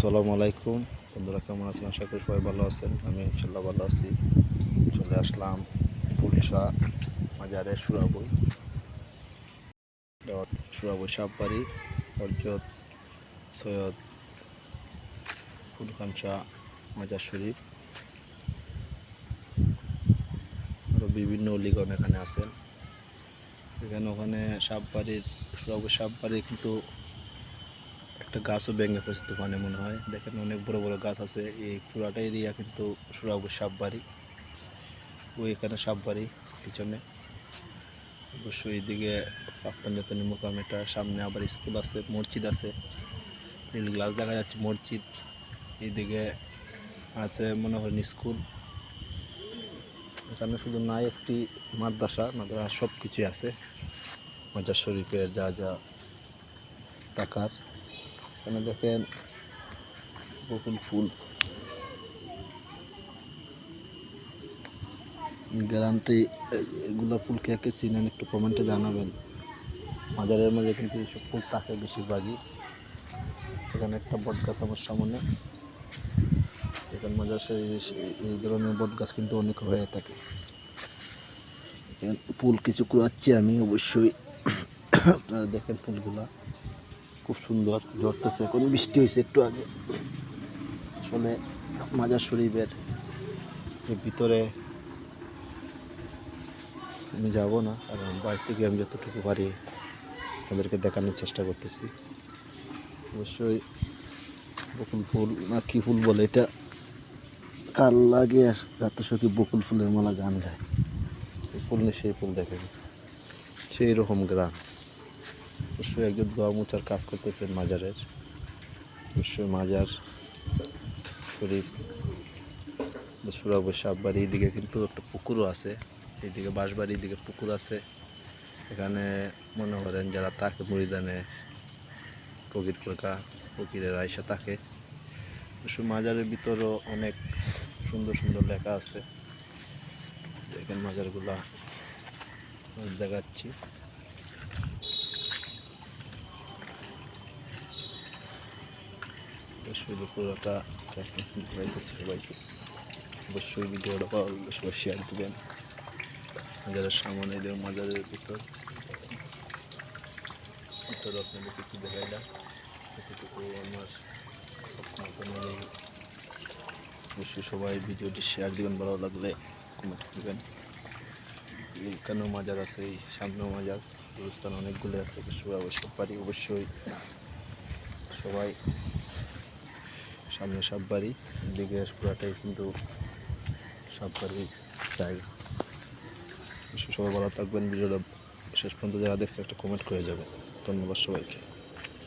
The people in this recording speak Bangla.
আসসালামু আলাইকুম। বন্ধুরা, কেমন আছেন? আশা করি সবাই ভালো আছেন। আমি ইনশাল্লাহ ভালো আছি। চলে আসলাম পুলসা মাজারে সুরাবই সুরাবই সাপবাড়ি হরজত সৈয়দ ফুলখান শাহ মাজার শরীফ। আরও বিভিন্ন অলিগণ এখানে আছেন। এখানে ওখানে সাপবাড়ির সুরাবই সাপবাড়ি কিন্তু একটা গাছও ভেঙে পড়েছে তুফানে মনে হয়। দেখেন অনেক বড় বড় গাছ আছে, এই পুরাটা এরিয়া কিন্তু সুরাবু সাপবাড়ি। ওই এখানে সাপবাড়ি, পিছনে। অবশ্যই এইদিকে পাপ্তান জাতনী মোকাম এটা সামনে আবার স্কুল আছে, মসজিদ আছে। নীল গ্লাস দেখা যাচ্ছে, মসজিদ। এইদিকে আছে মনে হয় স্কুল। এখানে শুধু নাই একটি মাদ্রাসা মাদ্রাসা সব কিছুই আছে। মাজার শরীফের যা যা টাকার। এখানে দেখেন বকুল ফুল। গ্যারান্টি, এগুলো ফুল কে চিনেন, একটু কমেন্টে জানাবেন। মাজারের মধ্যে কিন্তু এইসব ফুল থাকে বেশিরভাগই। এখানে একটা বট গাছ আমার সামনে। এখানে মাজার এই ধরনের বট গাছ কিন্তু অনেক হয়ে থাকে। ফুল কিছু কুড়াচ্ছি আমি অবশ্যই। আপনারা দেখেন ফুলগুলা। খুব সুন্দর, ঝরতেছে। এখন বৃষ্টি হয়েছে একটু আগে। আসলে মাজার শরীফের ভিতরে আমি যাব না, কারণ বাড়ি থেকে আমি যতটুকু পারি তাদেরকে দেখানোর চেষ্টা করতেছি। অবশ্যই বকুল ফুল না কি ফুল বলে এটা? কাল লাগে আর রাতে সখী বকুল ফুলের মালা গান গায়। ফুল নিয়ে সেই ফুল দেখেন সেই রকম গ্রাম। অবশ্যই একজন দোয়া মোচার কাজ করতেছেন মাজারের। অবশ্যই মাজার, শরীফ সুরাবৈ সাপবাড়ি এইদিকে কিন্তু একটা পুকুরও আছে। এইদিকে বাঁশবাড়ি এইদিকে পুকুর আছে। এখানে মনে করেন যারা তাকে মরিদানে ফকির কোকা ফকিরের আয়সা থাকে অবশ্য মাজারের ভিতরও অনেক সুন্দর সুন্দর লেখা আছে। দেখেন মাজারগুলা, দেখাচ্ছি। শুধু পুরোটা দেখাইতেছি সবাইকে। অবশ্যই ভিডিওটা লাগলে সবাই শেয়ার দেবেন। মাজারের সামনে দেব মাজারের ভিতর। ভিতর আপনাদের কিছু দেখাইলাম এতটুকু আমার অবশ্যই সবাই ভিডিওটি শেয়ার দিবেন, ভালো লাগলে কমেন্ট করবেন এখানেও মাজার আছে, এই সামনেও মাজার। গুরুস্থান অনেকগুলো আছে সবাই অবশ্যই পারি অবশ্যই। সবাই সামনে সব বাড়ি, দিকে পুরাটাই কিন্তু সব বাড়ি জায়গা সবাই ভালো থাকবেন, ভিডিওটা শেষ পর্যন্ত যারা দেখছে একটা কমেন্ট করে যাবে ধন্যবাদ সবাইকে।